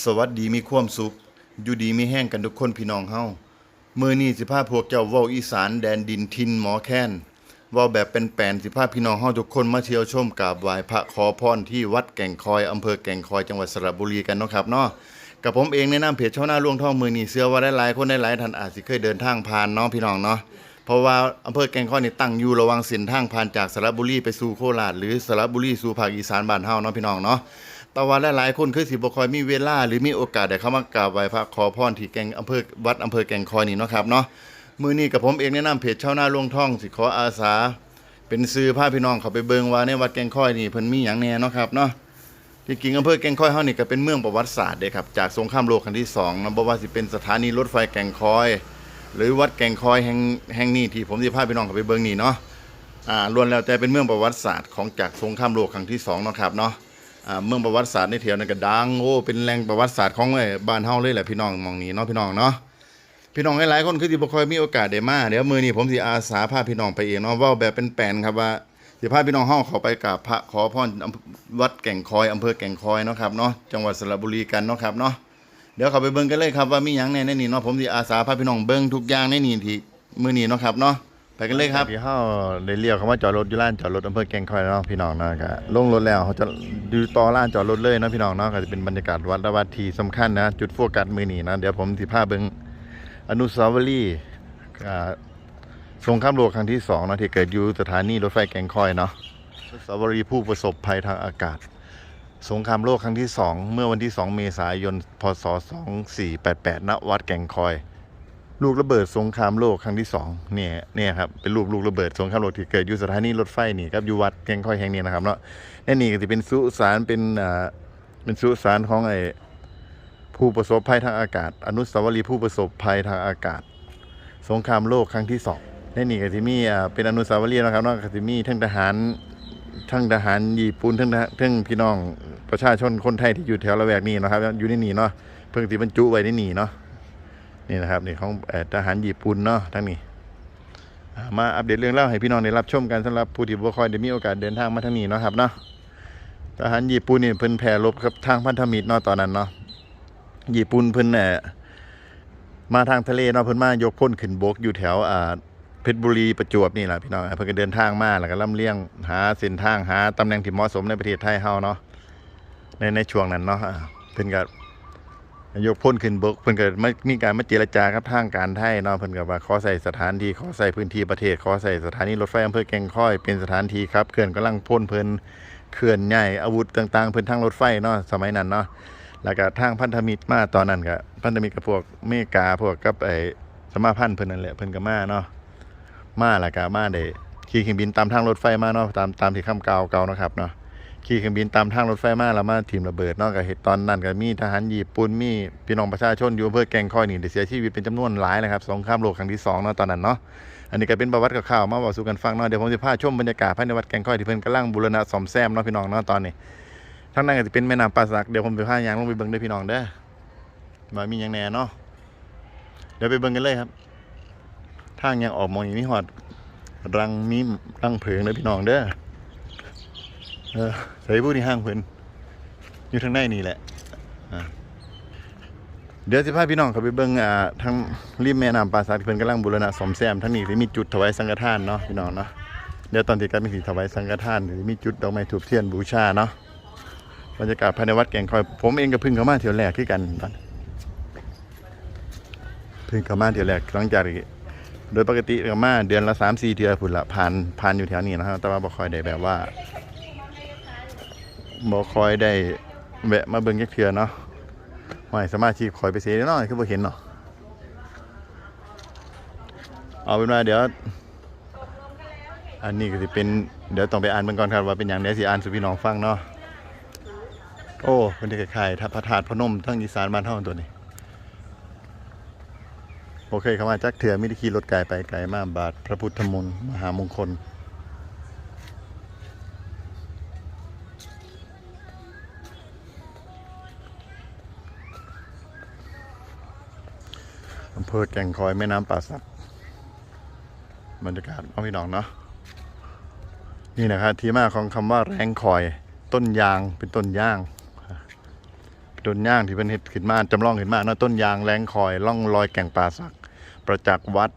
สวัสดีมีความสุข อยู่ดีมีแห้งกันทุกคนพี่น้องเฮามื้อนี้สิพาพวกเจ้าเว้าอีสานแดนดินทินหมอแค้นเว้าแบบเป็นแปนสิพาพี่น้องเฮาทุกคนมาเที่ยวชมกราบไหว้พระขอพรที่วัดแก่งคอยอำเภอแก่งคอยจังหวัดสระบุรีกันเนาะครับเนาะกับผมเองในนามเพจชาวนาล่วงท่องมือนี้เชื่อว่าหลายๆคนหลายๆท่านอาจสิเคยเดินทางผ่านเนาะพี่น้องเนาะเพราะว่าอำเภอแก่งคอยนี่ตั้งอยู่ระว่างเส้นทางผ่านจากสระบุรีไปสู่โคราชหรือสระบุรีสู่ภาคอีสานบ้านเฮาเนาะพี่น้องเนาะ แต่ว่าหลายๆคนคือสิบ่คอยมีเวลาหรือมีโอกาสได้เข้ามากราบไหว้พระขอพรที่แก่งอำเภอวัดอำเภอแก่งคอยนี่เนาะครับเนาะมื้อนี้กับผมเองแนะนำเพจชาวนาลวงท่องสิขออาสา เป็นสื่อพาพี่น้องเขาไปเบิ่งว่าในวัดแก่งคอยนี่เพิ่นมีหยังแน่เนาะครับเนาะจริงๆอำเภอแก่งคอยเฮานี่ก็เป็นเมืองประวัติศาสตร์เด้ครับจากสงครามโลกครั้งที่สองนะบ่ว่าสิเป็นสถานีรถไฟแก่งคอย หรือวัดแก่งคอยแห่งแห่งนี้ที่ผมสิพาพี่น้องเขาไปเบิ่งนี่เนาะอ่าล้วนแล้วแต่เป็นเมืองประวัติศาสตร์ของจากสงครามโลกครั้งที่สองเนาะครับเนาะ เมืองประวัติศาสตร์ในแถวนั้นก็ดังโอ้เป็นแหล่งประวัติศาสตร์ของไอ้บ้านเฮาเลยแหละพี่น้องมองนี้เนาะพี่น้องเนาะพี่น้องหลายๆคนคือสิบ่ค่อยมีโอกาสได้มาเดี๋ยวมื้อนี้ผมสิอาสาพาพี่น้องไปเองเนาะเว้าแบบเป็นแปลนครับว่าสิพาพี่น้องเฮาเขาไปกราบพระขอพรวัดแก่งคอยอำเภอแก่งคอยเนาะครับเนาะจังหวัดสระบุรีกันเนาะครับเนาะเดี๋ยวเขาไปเบิ่งกันเลยครับว่ามีหยังแน่ในนี่เนาะผมสิอาสาพาพี่น้องเบิ่งทุกอย่างในนี่ที่มื้อนี้เนาะครับเนาะ ไปกันเลยครับที่เฮาได้เลี้ยวเขามาจอดรถอยู่ลานจอดรถอำเภอแก่งคอยเนาะพี่น้องเนาะก็ลงรถแล้วเขาจะดูต่อลานจอดรถเลยเนาะพี่น้องเนาะก็จะเป็นบรรยากาศวัดและวัดที่สำคัญนะ จุดโฟกัสมื้อนีนะเดี๋ยวผมสิพาเบิ่งอนุสาวรีย์สงครามโลกครั้งที่สองเนาะที่เกิดอยู่สถานีรถไฟแก่งคอยเนาะอนุสาวรีย์ผู้ประสบภัยทางอากาศ สงครามโลกครั้งที่2เมื่อวันที่ 2 เมษายน พศ 2488ณวัดแก่งคอย ลูกระเบิดสงครามโลกครั้งที่2เนี่ยเนี่ยครับเป็นลูกลูกระเบิดสงครามโลกที่เกิดอยู่สถานีรถไฟนี่ครับอยู่วัดแกงค่อยแห่งนี้นะครับเนาะนี่นี่ก็จะเป็นสุสานเป็นอ่าเป็นสุสานของไอ้ผู้ประสบภัยทางอากาศ อนุสาวรีย์ผู้ประสบภัยทางอากาศ สงครามโลกครั้งที่สองนี่นี่ก็จะมีอ่าเป็นอนุสาวรีย์นะครับเนาะก็จะมีทั้งทหารทั้งทหารญี่ปุ่นทั้งทหารทั้งพี่น้องประชาชนคนไทยที่อยู่แถวละแวกนี้นะครับ อยู่ในนี่เนาะเพิ่งที่บรรจุไว้ในนี่เนาะ นี่นะครับนี่ของอทหารญี่ปุ่นเนาะทั้งนี้มาอัปเดตเรื่องเล่าให้พี่น้องได้รับชมกันสำหรับผู้ที่บ่คอยได้มีโอกาสเดินทางมาทางนี้เนาะครับเนาะทหารญี่ปุ่นนี่เพิ่นแผ่รบกับทางพันธมิตรเนาะตอนนั้นเนาะญี่ปุ่นเพิ่นเน่ยมาทางทะเลเนาะเพิ่นมายกพลขึ้นบกอยู่แถวอ่าเพชรบุรีประจวบนี่แหละพี่น้องเพิ่นก็เดินทางมาแล้วก็ล่ำเลียงหาเส้นทางหาตำแหน่งที่เหมาะสมในประเทศไทยเฮาเนาะในในช่วงนั้นเนาะเพิ่นก็ ยกพ้นขึ้นบกเพิ่นก็มามีการมาเจรจากับทางการไทยเนาะเพิ่นก็ว่าขอใส่สถานที่ขอใส่พื้นที่ประเทศขอใส่สถานีรถไฟอำเภอแก่งค่อยเป็นสถานที่ครับเคลื่อนกำลังพ่นเพิ่นเคลื่อนใหญ่อาวุธต่างๆ เพิ่นทางรถไฟเนาะสมัยนั้นเนาะแล้วก็ทางพันธมิตรมาตอนนั้นก็พันธมิตรกับพวกเมกาพวกกับไอ้สมาพันธ์เพิ่นนั่นแหละเพิ่นก็มาเนาะมาและกามาได้ขี่เครื่องบินตามทางรถไฟมาเนาะตามตามที่คำกล่าวเก่านะครับเนาะ ขี่เครื่องบินตามทางรถไฟมาแล้วมาทีมระเบิดนาะกับเหตุตอนนั้นก็มีทหารญี่ปุ่นมีพี่น้องประชาชนอยู่อำเภอแกงคอยนี่ได้เสียชีวิตเป็นจำนวนหลายนะครับสงครามโลกครั้งที่สองเนาะตอนนั้นเนาะอันนี้ก็เป็นประวัติข่าวมาบอกสู่กันฟังเนาะเดี๋ยวผมจะพาชมบรรยากาศภายในวัดแกงคอยที่เพิ่นกำลังบูรณะซ่อมแซมเนาะพี่น้องเนาะตอนนี้ทางนั้นก็จะเป็นแม่น้ำป่าสักเดี๋ยวผมจะพายางลงไปเบิ่งด้อพี่น้องเด้อว่ามีหยังแน่เนาะเดี๋ยวไปเบิ่งกันเลยครับทางยังออกมองอย่างนี้หอดรังมีรังเผิงเลยพี่น้องเด้อ เออใส่ผู้ที่ห้างเพิ่นอยู่ทางในนี่แหละเดี๋ยวสิพาพี่น้องเขาไปเบิ่งอ่าทางริมแม่น้ำปราสาทที่เพิ่นกำลังบูรณะซ่อมแซมทั้งนี้ที่มีจุดถวายสังฆทานเนาะพี่น้องเนาะเดี๋ยวตอนที่การมีสิถวายสังฆทานหรือมีจุดดอกไม้ถูกเทียนบูชาเนาะบรรยากาศภายในวัดแก่งคอย ผมเองก็เพิ่งเข้ามาเที่ยวแรกคือกันตอนเพิ่งเข้ามาเที่ยวแรกหลังจากโดยปกติก็มาเดือนละสามสี่เทือพุ่นละผ่านผ่านอยู่แถวนี้นะครับแต่ว่าบ่คอยได้แบบว่า บ่คอยได้แวะมาเบิ่งยักเทือเนาะไม่สมาชิกคอยไปเสียน้อยคือบ่เห็นเนาะเอาเป็นว่าเดี๋ยว อันนี้ก็สิเป็นเดี๋ยวต้องไปอ่านเบิ่งก่อนครับว่าเป็นหยังเดี๋ยวสิอ่านสู่พี่น้องฟังเนาะโอ้เป็นคล้ายทัพพระธาตุพนมทั้งอีสานบ้านเฮาตัวนี้โอเคเข้ามาจักเถื่อมิได้ขี่รถไกลไปไกลมากบาท พระพุทธมนต์มหามงคล อำเภอแก่งคอยแม่น้ำป่าสักบรรยากาศเอาพี่น้องเนาะนี่นะครับที่มาของคำว่าแรงคอยต้นยางเป็นต้นย่างต้นย่างที่เป็นเห็ดขึ้นมาจำลองขึ้นมาเนาะต้นยางแรงคอยล่องลอยแก่งป่าสัก ประจักษ์วัด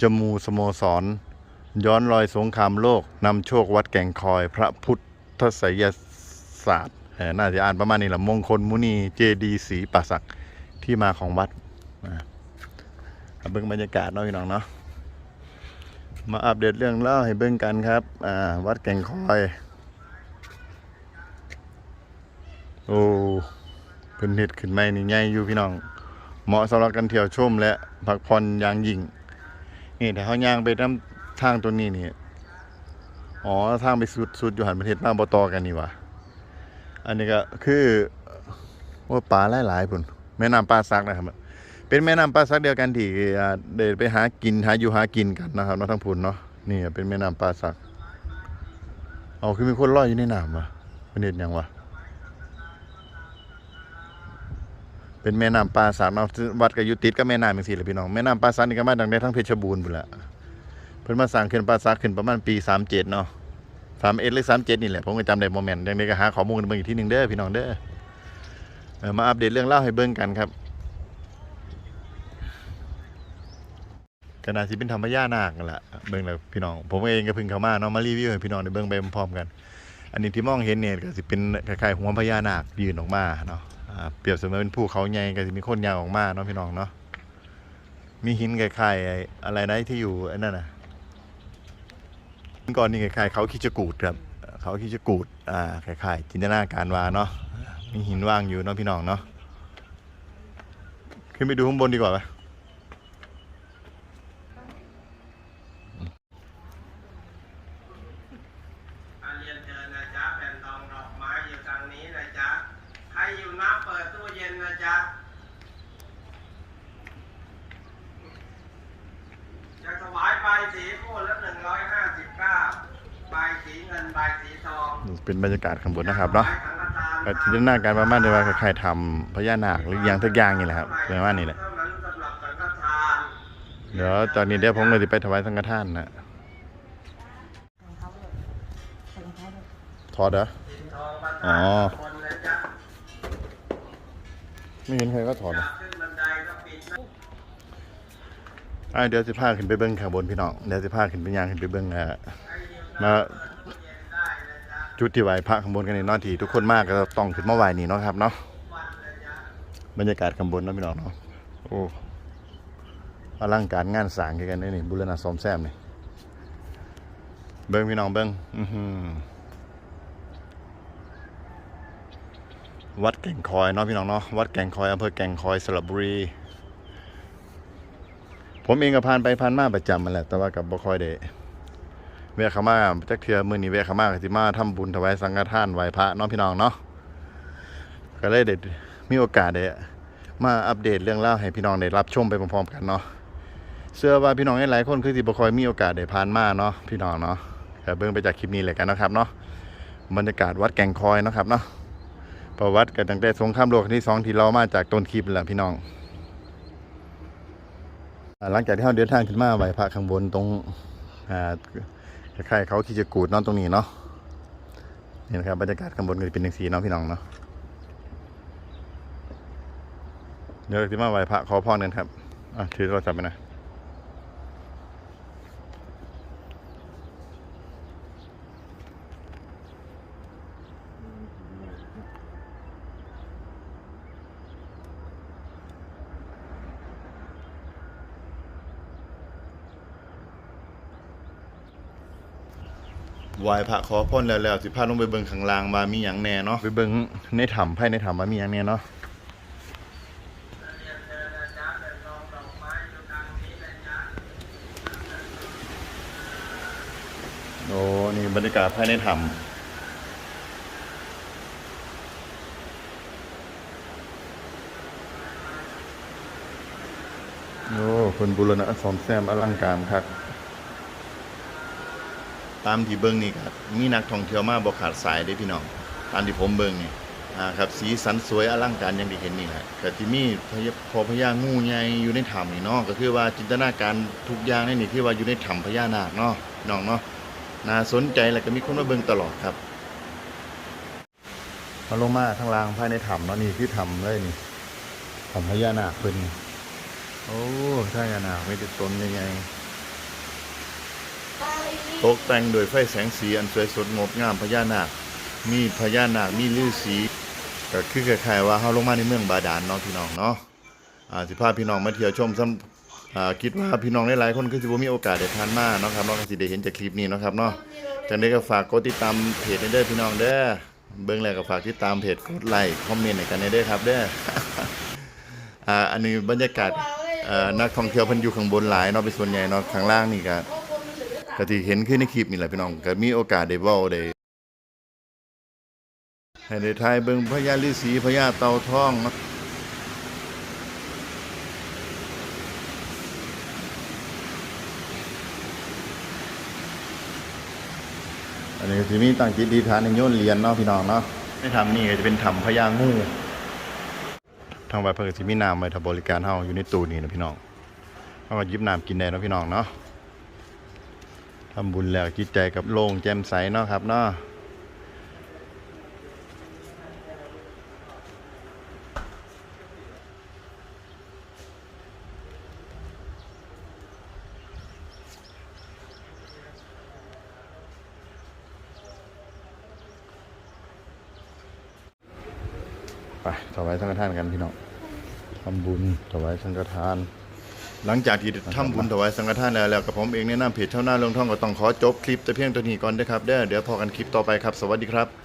จมูสโมสร ย้อนรอยสงครามโลกนำโชควัดแก่งคอย พระพุทธไสยศาสตร์น่าจะอ่านประมาณนี้แหละมงคลมุนีเจดีศรีป่าสักที่มาของวัด เบิ่งบรรยากาศเนาะพี่น้องเนาะมาอัปเดตเรื่องเล่าให้เบิ่งกันครับอ่าวัดแก่งคอยโอ้เพิ่นเฮ็ดขึ้นใหม่นี่ใหญ่อยู่พี่น้อง เหมาะสำหรับการเที่ยวชมและพักผ่อนอย่างยิ่งนี่แต่เขาย่างไปน้ำทางตัวนี้นี่อ๋อทางไปสุดสุดอยู่หันประเทศมาบตอกันนี่วะอันนี้ก็คือว่าปลาหลายๆพุ่นแม่น้ำปลาซักนะครับ เป็นแม่น้ำปลาซักเดียวกันที่เดินไปหากินหาอยู่หากินกันนะครับเนาะทั้งพุนเนาะนี่เป็นแม่น้ำปลาซักเอาคือมีคนลอยอยู่ในน้ำวะเป็นเด็ดยังวะเป็นแม่น้ำปลาสักเนาะวัดก็อยู่ติดกับแม่น้ำจังซี่แหละพี่น้องแม่น้ำปลาสักนี่ก็มาดังได้ทั้งเพชรบูรณ์พุ่นแหละเพิ่นมาสร้างขึ้นปลาสักขึ้นประมาณปี37เจ็ดเนาะ31หรือ37นี่แหละผมก็จำได้บ่แม่นยังไดก็หาข้อมูลเบิ่งอีกทีหนึ่งเด้อพี่น้องเด้อมาอัปเดตเรื่องเล่าให้เบิ่งกันครับ ก็น่าสิเป็นธรรมญานาคนั่นแหละเบิ่งแล้วพี่น้อง ผมเองก็เพิ่งเข้ามาเนาะมารีวิวให้พี่น้องได้เบิ่งไปพร้อมกัน อันนี้ที่มองเห็นเนี่ยก็สิเป็นคล้ายๆหัวพญานาคยืนออกมาเนาะอ่าเปรียบเสมือนเป็นภูเขาใหญ่ก็จะมีคนยาวออกมาเนาะพี่น้องเนาะมีหินคล้ายๆไอ้อะไรนะที่อยู่อ้นั่นน่ะหินก่อนนี่คล้ายๆเขาคิจกูดครับเขาคิจกูดอ่าคล้ายๆจินตนาการว่าเนาะมีหินว่างอยู่เนาะพี่น้องเนาะขึ้นไปดูข้างบนดีกว่าไหม อาเรียนเชิญนะจ๊ะแผ่นทองดอกไม้อยู่ทางนี้นะจ๊ะ ใครอยู่น้ำเปิดตู้เย็นนะจ๊ะจะถวายใบายสีคู่ละหนึ่งร้อยห้าสิบเก้าใบายสีเงินใบายสีทอง นี่ เป็นบรรยากาศข้างบนนะครับเนาะทานก็จินตนาการประมาณนี้ว่าคล้ายๆทำพญานาคหรืออย่างทุกอย่างนี่แหละครับประมาณนี้แหละเดี๋ยวตอนนี้เดี๋ยวผมก็จะไปถวายสังฆทานนะถอดเหรออ๋อไม่เห็นใครก็ถอดอเหรอยากขึ้นบันไดก็ปิดนะอ่าเดี๋ยวสิพาขึ้นไปเบิ้งข้างบนพี่น้อง เดี๋ยวสิพาขึ้นไปยางขึ้นไปเบิ้งอ่ามา จุดที่ไหวพระข้างบนกันนี่เนาะที่ทุกคนมากก็ต้องขึ้นมาไหวนี่เนาะครับเนาะบรรยากาศข้างบนนะพี่น้องเนาะโอ้อลังการงานสร้างกันนี่นี่บุรณะซ่อมแซมนี่เบิ้งพี่น้องเบิ้งวัดแก่งคอยเนาะพี่น้องเนาะวัดแก่งคอยอำเภอแก่งคอยสระบุรี ผมเองก็ผ่านไปผ่านมาประจำมาแหละแต่ว่ากับบ่ค่อยได้ แวะขามาจักเทือมือนี้แวะขามาสิมาทำบุญถวายสังฆทานไหว้พระเนาะพี่น้องเนาะก็เลยได้มีโอกาสได้มาอัปเดตเรื่องเล่าให้พี่น้องได้รับชมไปพร้อมๆกันเนาะเชื่อว่าพี่น้องหลายคนคือสิบ่คอยมีโอกาสได้ผ่านมาเนาะพี่น้องเนาะก็เบิ่งไปจากคลิปนี้เลยกันนะครับเนาะบรรยากาศวัดแก่งคอยนะครับเนาะประวัติกันตั้งแต่สงครามโลกครั้งที่สองที่เรามาจากต้นคลิปแหละพี่น้องหลังจากที่เราเดินทางขึ้นมาไหวพระข้างบนตรง จะใคล้ายๆเขาขี่จะกูดนอนตรงนี้เนาะนี่นะครับบรรยากาศข้างบนก็จะเป็นหนึ่งสีเนาะพี่น้องเนาะเดี๋ยวที่มาไหว้พระขอพรกันครับอะถือโทรศัพท์ไปหนะ ไหว้พระขอพรแล้วแล้วสิพาลงไปเบิ่งข้างล่างว่ามีหยังแน่เนาะไปเบิ่งในถ้ำภายในถ้ำว่ามีหยังแน่เนาะเรียนเชิญนะจ๊ะแผ่นทองดอกไม้อยู่ทางนี้นะจ๊ะโอ้นี่บรรยากาศภายในถ้ำโอ้คนบุรณะซ่อมแซมอลังการครับ ตามที่เบิ้งนี่ครับมีนักท่องเที่ยวมาบ่ขาดสายเด้พี่น้องตามที่ผมเบิ้งนี่อ่าครับสีสันสวยอลังการอย่างที่เห็นนี่แหละก็ที่มีพญาพอพญางูใหญ่อยู่ในถ้ำนี่เนาะก็คือว่าจินตนาการทุกอย่างในนี่ที่ว่าอยู่ในถ้ำพญานาคเนาะน้องเนาะน่าสนใจแล้วก็มีคนมาเบิ่งตลอดครับตเขาลงมาข้างล่างภายในถ้ำเนาะนี่คือถ้ำเลยนี่ถ้ำพญานาคเพิ่นโอ้พญานาคไม่ติดตนยังไง ตกแต่งโดยไฟแสงสีอันสวยสดงดงามพญานาค มีพญานาค มีฤาษีก็คือคล้ายๆว่าเฮาลงมาในเมืองบาดาลเนาะพี่น้องเนาะอ่าสิพาพี่น้องมาเที่ยวชมซ้ำอ่าคิดว่าพี่น้องหลายๆคนคือสิบ่มีโอกาสได้ผ่านมาเนาะครับเนาะก็สิได้เห็นจากคลิปนี้เนาะครับเนาะจังได๋ก็ฝากกดติดตามเพจเด้อพี่น้องเด้อเบิ่งแล้วก็ฝากติดตามเพจกดไลค์คอมเมนต์ให้กันเด้อครับเด้ออ่าอันนี้บรรยากาศเอ่อนักท่องเที่ยวเพิ่นอยู่ข้างบนหลายเนาะเป็นส่วนใหญ่เนาะข้างล่างนี่ก็ ก็ที่เห็นคือในคลิปนี่แหละพี่น้องก็มีโอกาสได้เว้าได้ให้ได้ทายเบิ่งพญาฤาษีพญาเต่าทองเนาะอันนี้ก็สิมีตั้งจิตดีฐานในโยนเรียญเนาะพี่น้องเนาะในถ้ำนี่ก็จะเป็นถ้ำพญางูทางวัดเพิ่นก็สิมีน้ำไว้ถ้าบริการเฮาอยู่ในตู้นี่นะพี่น้องเฮาก็ยิบน้ำกินได้เนาะพี่น้องเนาะ ทำบุญแล้วจิตใจกับโล่งแจ่มใสเนาะครับเนาะไปถวายสังฆทานกันพี่น้องทำบุญถวายสังฆทาน หลังจากที่ทำบุญถวายสังฆทานแล้วแล้วกับผมเองในะนำเพจเท่าหน้าลงท่องก็ต้องขอจบคลิปแต่เพียงตัวนี้ก่อนนะครับเด้อเดี๋ยวพอกันคลิปต่อไปครับ สวัสดีครับ